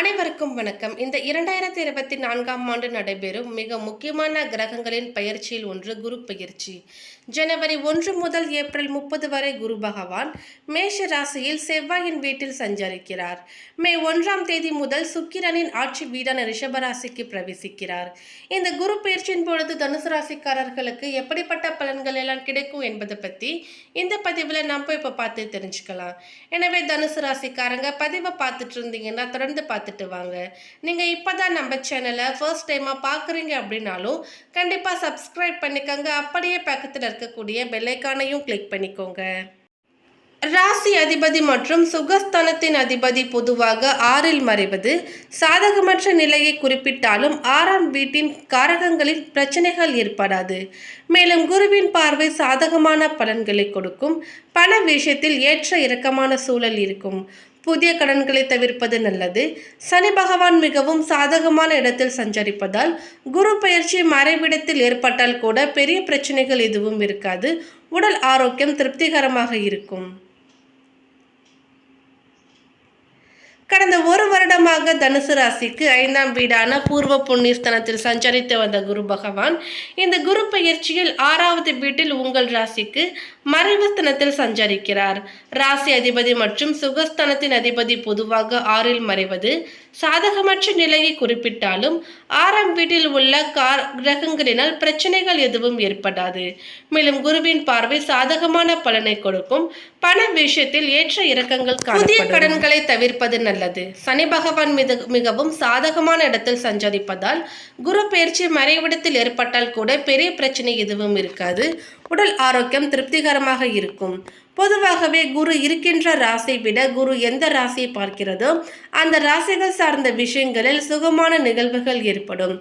அனைவருக்கும் வணக்கம். இந்த இரண்டாயிரத்தி இருபத்தி நான்காம் ஆண்டு நடைபெறும் மிக முக்கியமான கிரகங்களின் பயிற்சியில் ஒன்று குரு பயிற்சி. ஜனவரி ஒன்று முதல் ஏப்ரல் முப்பது வரை குரு பகவான் மேஷ ராசியில் செவ்வாயின் வீட்டில் சஞ்சரிக்கிறார். மே ஒன்றாம் தேதி முதல் சுக்கிரனின் ஆட்சி வீடான ரிஷபராசிக்கு பிரவேசிக்கிறார். இந்த குரு பயிற்சியின் பொழுது தனுசு ராசிக்காரர்களுக்கு எப்படிப்பட்ட பலன்கள் எல்லாம் கிடைக்கும் என்பதை பற்றி இந்த பதிவில் நம்ம இப்போ பார்த்து தெரிஞ்சுக்கலாம். எனவே தனுசு ராசிக்காரங்க பதிவை பார்த்துட்டு இருந்தீங்கன்னா தொடர்ந்து பார்த்து பார்த்துட்டு வாங்க நீங்கள் இப்போ தான் நம்ம சேனலை ஃபர்ஸ்ட் டைமாக பார்க்குறீங்க அப்படின்னாலும் கண்டிப்பாக சப்ஸ்கிரைப் பண்ணிக்கோங்க. அப்படியே பக்கத்தில் இருக்கக்கூடிய பெல்லைக்கானையும் கிளிக் பண்ணிக்கோங்க. ராசி அதிபதி மற்றும் சுகஸ்தானத்தின் அதிபதி பொதுவாக ஆறில் மறைவது. சாதகமற்ற நிலையை குறிப்பிட்டாலும் ஆறாம் வீட்டின் காரகங்களில் பிரச்சனைகள் ஏற்படாது. மேலும் குருவின் பார்வை சாதகமான பலன்களை கொடுக்கும். பண விஷயத்தில் ஏற்ற இறக்கமான சூழல் இருக்கும். புதிய கடன்களை தவிர்ப்பது நல்லது. சனி பகவான் மிகவும் சாதகமான இடத்தில் சஞ்சரிப்பதால் குரு பயிற்சி மறைவிடத்தில் ஏற்பட்டால் கூட பெரிய பிரச்சனைகள் எதுவும் இருக்காது. உடல் ஆரோக்கியம் திருப்திகரமாக இருக்கும். கடந்த ஒரு வருடமாக தனுசு ராசிக்கு ஐந்தாம் வீடான பூர்வ புண்ணியஸ்தனத்தில் சஞ்சரித்து வந்த குரு பகவான் இந்த குரு பயிற்சியில் ஆறாவது வீட்டில் உங்கள் ராசிக்கு மறைவுஸ்தனத்தில் சஞ்சரிக்கிறார். ராசி அதிபதி மற்றும் சுகஸ்தனத்தின் அதிபதி பொதுவாக ஆறில் மறைவது சாதகமற்ற நிலையை குறிப்பிட்டாலும் ஆறாம் வீட்டில் உள்ள கார் கிரகங்களினால் பிரச்சனைகள் எதுவும் ஏற்படாது. மேலும் குருவின் பார்வை சாதகமான பலனை கொடுக்கும். பண விஷயத்தில் ஏற்ற இறக்கங்கள் புதிய கடன்களை தவிர்ப்பது நல்லது. சனி பகவான் மிக மிகவும் சாதகமான இடத்தில் சஞ்சரிப்பதால் குரு பயிற்சி மறைவிடத்தில் ஏற்பட்டால் கூட பெரிய பிரச்சனை எதுவும் இருக்காது. உடல் ஆரோக்கியம் திருப்திகரமாக இருக்கும். பொதுவாகவே குரு இருக்கின்ற ராசியை விட குரு எந்த ராசியை பார்க்கிறதோ அந்த ராசிகள் சார்ந்த விஷயங்களில் சுகமான நிகழ்வுகள் ஏற்படும்.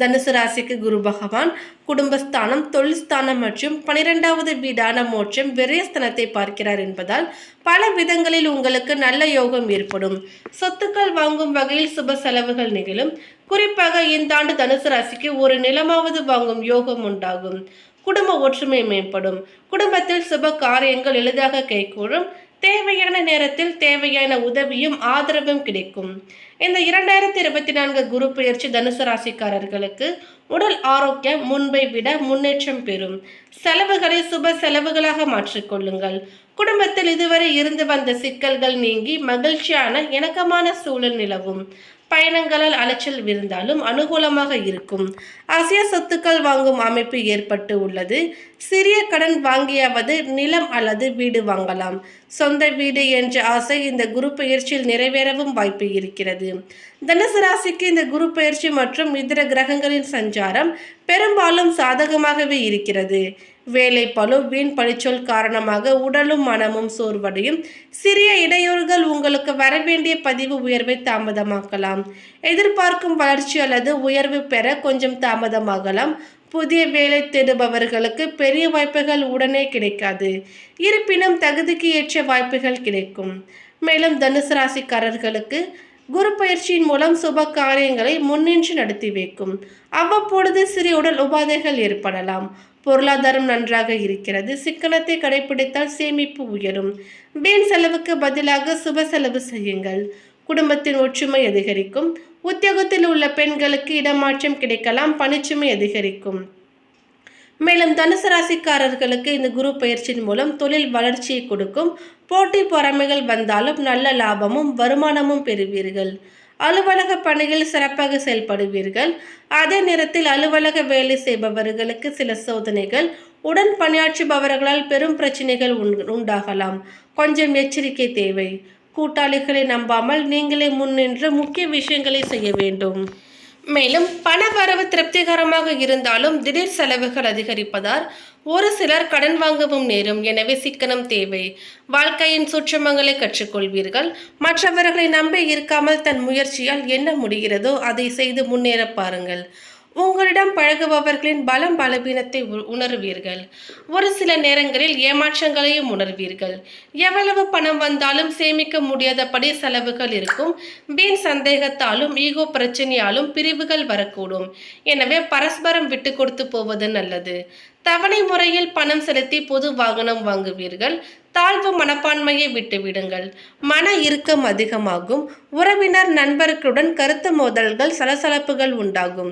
தனுசு ராசிக்கு குரு பகவான் குடும்பஸ்தானம் தொழில்ஸ்தானம் மற்றும் பனிரெண்டாவது வீடான மோட்சம் விரயஸ்தானத்தை பார்க்கிறார் என்பதால் பல விதங்களில் உங்களுக்கு நல்ல யோகம் ஏற்படும். சொத்துக்கள் வாங்கும் வகையில் சுப செலவுகள் நிகழும். குறிப்பாக இந்த ஆண்டு தனுசு ராசிக்கு ஒரு நிலமாவது வாங்கும் யோகம் உண்டாகும். குடும்ப ஒற்றுமை மேம்படும். குடும்பத்தில் சுப காரியங்கள் எளிதாக கைகூடும். தேவையான நேரத்தில் தேவையான உதவியும் ஆதரவும் கிடைக்கும். இந்த இரண்டாயிரத்தி இருபத்தி நான்கு குரு பயிற்சி தனுசு ராசிக்காரர்களுக்கு உடல் ஆரோக்கியம் முன்பை விட முன்னேற்றம் பெறும். செலவுகளை சுப செலவுகளாக மாற்றிக்கொள்ளுங்கள். குடும்பத்தில் இதுவரை இருந்து வந்த சிக்கல்கள் நீங்கி மகிழ்ச்சியான இணக்கமான சூழல் நிலவும். பயணங்களால் அலைச்சல் இருந்தாலும் அனுகூலமாக இருக்கும். அசிய சொத்துக்கள் வாங்கும் அமைப்பு ஏற்பட்டு உள்ளது. சிறிய கடன் வாங்கியாவது நிலம் அல்லது வீடு வாங்கலாம். சொந்த வீடு என்ற ஆசை இந்த குரு பயிற்சியில் நிறைவேறவும் வாய்ப்பு இருக்கிறது. தனுசு ராசிக்கு இந்த குரு பயிற்சி மற்றும் இதர கிரகங்களின் சஞ்சாரம் பெரும்பாலும் சாதகமாகவே இருக்கிறது. வேலை பளு வீண் பழிச்சொல் காரணமாக உடலும் மனமும் சோர்வடையும். சிறிய இடையூறுகள் உங்களுக்கு வரவேண்டிய பதிவு உயர்வை தாமதமாக்கலாம். எதிர்பார்க்கும் வளர்ச்சி அல்லது உயர்வு பெற கொஞ்சம் தாமதமாகலாம். புதிய வேலை தேடுபவர்களுக்கு பெரிய வாய்ப்புகள் உடனே கிடைக்காது. இருப்பினும் தகுதிக்கு ஏற்ற வாய்ப்புகள் கிடைக்கும். மேலும் தனுசு ராசிக்காரர்களுக்கு குரு பயிற்சியின் மூலம் சுப காரியங்களை முன்னின்று நடத்தி வைக்கும். அவ்வப்பொழுது சிறிய உடல் உபாதைகள் ஏற்படலாம். பொருளாதாரம் நன்றாக இருக்கிறது. சிக்கனத்தை கடைபிடித்தால் சேமிப்பு உயரும். வீண் செலவுக்கு பதிலாக சுப செலவு செய்யுங்கள். குடும்பத்தின் ஒற்றுமை அதிகரிக்கும். உத்தியோகத்தில் உள்ள பெண்களுக்கு இடமாற்றம் கிடைக்கலாம். பணிச்சுமை அதிகரிக்கும். மேலும் தனுசு ராசிக்காரர்களுக்கு இந்த குரு பயிற்சியின் மூலம் தொழில் வளர்ச்சியை கொடுக்கும். போட்டி பொறாமைகள் வந்தாலும் நல்ல லாபமும் வருமானமும் பெறுவீர்கள். அலுவலக பணியில் சிறப்பாக செயல்படுவீர்கள். அதே நேரத்தில் அலுவலக வேலை செய்பவர்களுக்கு சில சோதனைகள். உடன் பணியாற்றுபவர்களால் பெரும் பிரச்சனைகள் உண்டாகலாம். கொஞ்சம் எச்சரிக்கை தேவை. கூட்டாளிகளை நம்பாமல் நீங்களே முன்னின்று முக்கிய விஷயங்களை செய்ய வேண்டும். மேலும் பண வரவு திருப்திகரமாக இருந்தாலும் திடீர் செலவுகள் அதிகரிப்பதால் ஒரு சிலர் கடன் வாங்கவும் நேரும். எனவே சிக்கனம் தேவை. வாழ்க்கையின் சுற்றமங்களை கற்றுக்கொள்வீர்கள். மற்றவர்களை நம்பி இருக்காமல் தன் முயற்சியால் என்ன முடிகிறதோ அதை செய்து முன்னேற பாருங்கள். உங்களிடம் பழகுபவர்களின் பலம் பலவீனத்தை உணர்வீர்கள். ஒரு சில நேரங்களில் ஏமாற்றங்களையும் உணர்வீர்கள். எவ்வளவு பணம் வந்தாலும் சேமிக்க முடியாதபடி செலவுகள் இருக்கும். வீண் சந்தேகத்தாலும் ஈகோ பிரச்சனையாலும் பிரிவுகள் வரக்கூடும். எனவே பரஸ்பரம் விட்டு கொடுத்து போவது நல்லது. தவணை முறையில் பணம் செலுத்தி பொது வாகனம் வாங்குவீர்கள். தாழ்வு மனப்பான்மையை விட்டுவிடுங்கள் மன இறுக்கம் அதிகமாகும். உறவினர் நண்பர்களுடன் கருத்து மோதல்கள் சலசலப்புகள் உண்டாகும்.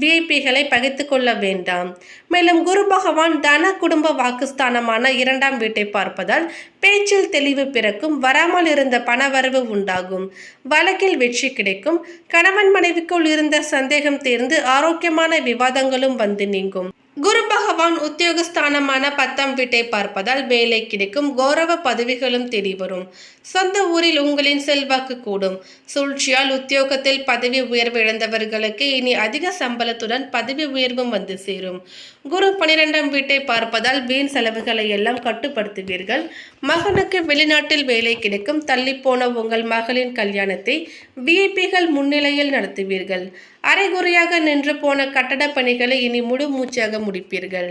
விஐபிகளை பகைத்து கொள்ள வேண்டாம். மேலும் குரு பகவான் தன குடும்ப வாக்குஸ்தானமான இரண்டாம் வீட்டை பார்ப்பதால் பேச்சில் தெளிவு பிறக்கும் வராமல் இருந்த பணவரவு உண்டாகும். வழக்கில் வெற்றி கிடைக்கும். கணவன் மனைவிக்குள் இருந்த சந்தேகம் தீர்ந்து ஆரோக்கியமான விவாதங்களும் வந்து நீங்கும். குரு பகவான் உத்தியோகஸ்தானமான பத்தாம் வீட்டை பார்ப்பதால் வேலை கிடைக்கும் கௌரவ பதவிகளும் தேடி வரும். சொந்த ஊரில் உங்களின் செல்வாக்கு கூடும். சூழ்ச்சியால் உத்தியோகத்தில் பதவி உயர்வு இழந்தவர்களுக்கு இனி அதிக சம்பளத்துடன் பதவி உயர்வும் வந்து சேரும். குரு பனிரெண்டாம் வீட்டை பார்ப்பதால் வீண் செலவுகளை எல்லாம் கட்டுப்படுத்துவீர்கள். மகனுக்கு வெளிநாட்டில் வேலை கிடைக்கும். தள்ளிப்போன உங்கள் மகளின் கல்யாணத்தை விஐபிகள் முன்னிலையில் நடத்துவீர்கள். அரைகுறையாக நின்று போன கட்டட பணிகளை இனி முழு மூச்சாக முடிப்பீர்கள்.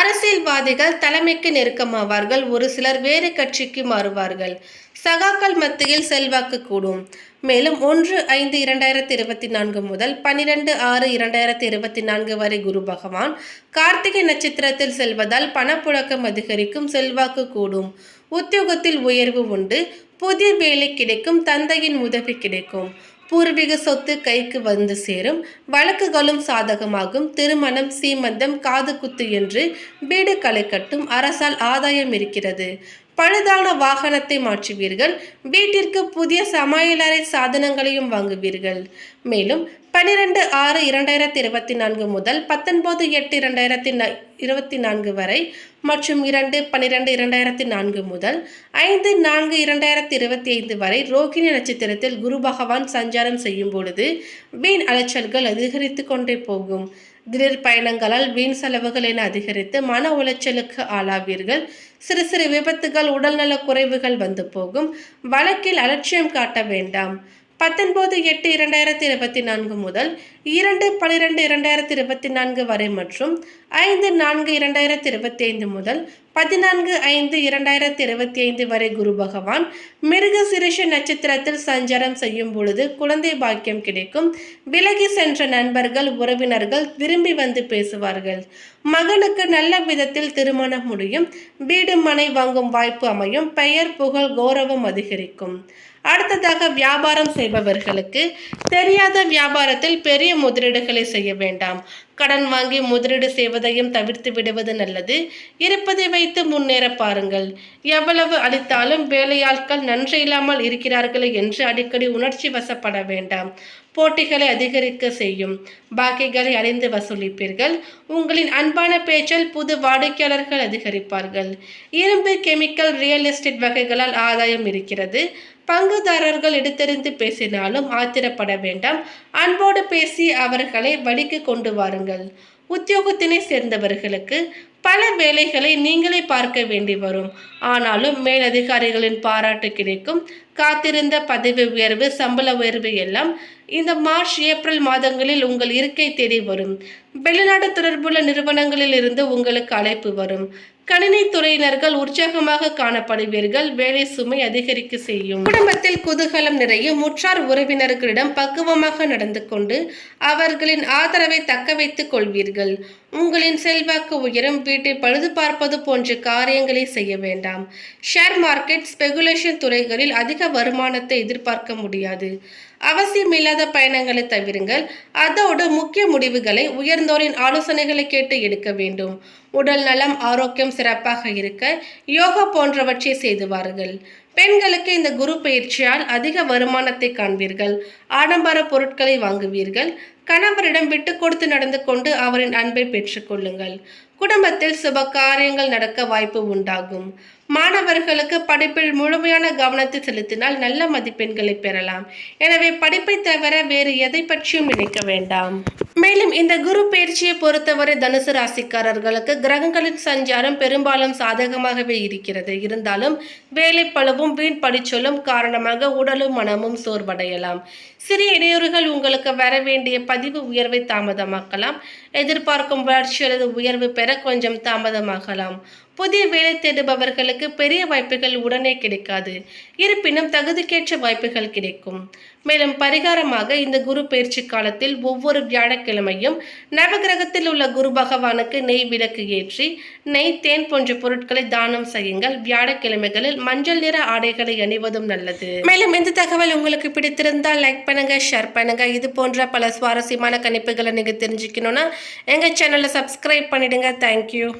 அரசியல்வாதிகள் தலைமைக்கு நெருக்கமாவார்கள். ஒரு சிலர் வேறு கட்சிக்கு மாறுவார்கள். சகாக்கள் மத்தியில் செல்வாக்கு கூடும். மேலும் ஒன்று ஐந்து இரண்டாயிரத்தி இருபத்தி நான்கு முதல் பனிரெண்டு ஆறு இரண்டாயிரத்தி இருபத்தி நான்கு வரை குரு பகவான் கார்த்திகை நட்சத்திரத்தில் செல்வதால் பணப்புழக்கம் அதிகரிக்கும் செல்வாக்கு கூடும். உத்தியோகத்தில் உயர்வு உண்டு. புதிய வேலை கிடைக்கும் தந்தையின் உதவி கிடைக்கும். பூர்வீக சொத்து கைக்கு வந்து சேரும். வழக்குகளும் சாதகமாகும். திருமணம் சீமந்தம் காது குத்து என்று வீடு களை கட்டும் அரசால் ஆதாயம் இருக்கிறது. பழுதான வாகனத்தை மாற்றுவீர்கள். வீட்டிற்கு புதிய சமையலறை சாதனங்களையும் வாங்குவீர்கள். மேலும் பனிரெண்டு ஆறு இரண்டாயிரத்தி இருபத்தி நான்கு முதல் பத்தொன்பது எட்டு இரண்டாயிரத்தி ந- இருபத்தி நான்கு வரை மற்றும் இரண்டு பன்னிரெண்டு இரண்டாயிரத்தி நான்கு முதல் ஐந்து நான்கு இரண்டாயிரத்தி இருபத்தி ஐந்து வரை ரோகிணி நட்சத்திரத்தில் குரு பகவான் சஞ்சாரம் செய்யும் பொழுது வீண் அலைச்சல்கள் அதிகரித்து கொண்டே போகும். திடீர் பயணங்களால் வீண் செலவுகள் என அதிகரித்து மன உளைச்சலுக்கு ஆளாவீர்கள். சிறு சிறு விபத்துகள் உடல்நல குறைவுகள் வந்து போகும். வழக்கில் அலட்சியம் காட்ட வேண்டாம். பத்தொன்பது எட்டு இரண்டாயிரத்தி இருபத்தி நான்கு முதல் இரண்டு பனிரெண்டு இரண்டாயிரத்தி இருபத்தி நான்கு வரை மற்றும் ஐந்து நான்கு இரண்டாயிரத்தி இருபத்தி ஐந்து முதல் பதினான்கு ஐந்து இரண்டாயிரத்தி இருபத்தி ஐந்து வரை குரு பகவான் மிருக சிறுஷ நட்சத்திரத்தில் சஞ்சாரம் செய்யும் பொழுது குழந்தை பாக்கியம் கிடைக்கும். விலகி சென்ற நண்பர்கள் உறவினர்கள் விரும்பி வந்து பேசுவார்கள். மகனுக்கு நல்ல விதத்தில் திருமணம் முடியும். வீடு மனை வாங்கும் வாய்ப்பு அமையும். பெயர் புகழ் கௌரவம் அதிகரிக்கும். அடுத்ததாக வியாபாரம் செய்பவர்களுக்கு தெரியாத வியாபாரத்தில் பெரிய முதலீடுகளை செய்ய வேண்டாம். கடன் வாங்கி முதலீடு செய்வதையும் தவிர்த்து விடுவது நல்லது. இருப்பதை வைத்து முன்னேற பாருங்கள். எவ்வளவு அளித்தாலும் வேலையாட்கள் நன்றி இல்லாமல் இருக்கிறார்களே என்று அடிக்கடி உணர்ச்சி வசப்பட வேண்டாம். போட்டிகளை அதிகரிக்க செய்யும். பாக்கிகளை அறிந்து வசூலிப்பீர்கள். உங்களின் அன்பான பேச்சில் புது வாடிக்கையாளர்கள் அதிகரிப்பார்கள். இரும்பு கெமிக்கல் ரியல் எஸ்டேட் வகைகளால் ஆதாயம் இருக்கிறது. பங்குதாரர்கள் எடுத்தறிந்து பேசினாலும் ஆத்திரப்பட வேண்டாம். அன்போடு பேசி அவர்களை வழிக்கு கொண்டு வாருங்கள். உத்தியோகத்தினை சேர்ந்தவர்களுக்கு பல வேலைகளை நீங்களே பார்க்க வேண்டி வரும். ஆனாலும் மேலதிகாரிகளின் பாராட்டு கிடைக்கும். காத்திருந்த பதவி உயர்வு சம்பள உயர்வு எல்லாம் இந்த மார்ச் ஏப்ரல் மாதங்களில் உங்கள் இருக்கை தேடி வரும். வெளிநாடு தொடர்புள்ள நிறுவனங்களில் இருந்து உங்களுக்கு அழைப்பு வரும். கணினி துறையினர்கள் உற்சாகமாக காணப்படுவீர்கள். வேலை சுமை அதிகரிக்க செய்யும். குடும்பத்தில் குதூகலம் நிறைய முற்றார் உறவினர்களிடம் பக்குவமாக நடந்து கொண்டு அவர்களின் ஆதரவை தக்க வைத்துக் கொள்வீர்கள். உங்களின் செல்வாக்கு உயரும். வீட்டை பழுது பார்ப்பது போன்ற காரியங்களை செய்ய வேண்டாம். ஷேர் மார்க்கெட் ஸ்பெகுலேஷன் துறைகளில் அதிக வருமானத்தை எதிர்பார்க்க முடியாது. அவசியமில்லாத பயணங்களை தவிருங்கள். அதோடு முக்கிய முடிவுகளை உயர்ந்தோரின் ஆலோசனைகளை கேட்டு எடுக்க வேண்டும். உடல் நலம் ஆரோக்கியம் சிறப்பாக இருக்க யோகா போன்றவற்றை செய்து வாருங்கள். பெண்களுக்கு இந்த குரு பயிற்சியால் அதிக வருமானத்தை காண்பீர்கள். ஆடம்பர பொருட்களை வாங்குவீர்கள். கணவரிடம் விட்டு கொடுத்து நடந்து கொண்டு அவரின் அன்பை பெற்றுக்கொள்ளுங்கள் குடும்பத்தில் சுப காரியங்கள் நடக்க வாய்ப்பு உண்டாகும். மாணவர்களுக்கு படிப்பில் முழுமையான கவனத்தை செலுத்தினால் நல்ல மதிப்பெண்களை பெறலாம். எனவே படிப்பை தவிர வேறு எதை பற்றியும் நினைக்க வேண்டாம். மேலும் இந்த குரு பயிற்சியை பொறுத்தவரை தனுசு ராசிக்காரர்களுக்கு கிரகங்களின் சஞ்சாரம் பெரும்பாலும் சாதகமாகவே இருக்கிறது. இருந்தாலும் வேலை பழுவும் வீண் படிச்சொல்லும் காரணமாக உடலும் மனமும் சோர்வடையலாம். சிறிய இடையூறுகள் உங்களுக்கு வர வேண்டிய பதிவு உயர்வை தாமதமாக்கலாம். எதிர்பார்க்கும் வளர்ச்சி அல்லது உயர்வு பெற கொஞ்சம் தாமதமாகலாம். புதிய வேலை தேடுபவர்களுக்கு பெரிய வாய்ப்புகள் உடனே கிடைக்காது. இருப்பினும் தகுதிக்கேற்ற வாய்ப்புகள் கிடைக்கும். மேலும் பரிகாரமாக இந்த குரு பயிற்சி காலத்தில் ஒவ்வொரு வியாழக்கிழமையும் நவகிரகத்தில் உள்ள குரு பகவானுக்கு நெய் விளக்கு ஏற்றி நெய் தேன் போன்ற பொருட்களை தானம் செய்யுங்கள். வியாழக்கிழமைகளில் மஞ்சள் நிற ஆடைகளை அணிவதும் நல்லது. மேலும் இந்த தகவல் உங்களுக்கு பிடித்திருந்தால் லைக் பண்ணுங்க ஷேர் பண்ணுங்க. இது போன்ற பல சுவாரஸ்யமான கணிப்புகளை நீங்க தெரிஞ்சுக்கணும்னா எங்க சேனலை சப்ஸ்கிரைப் பண்ணிடுங்க. தேங்க்யூ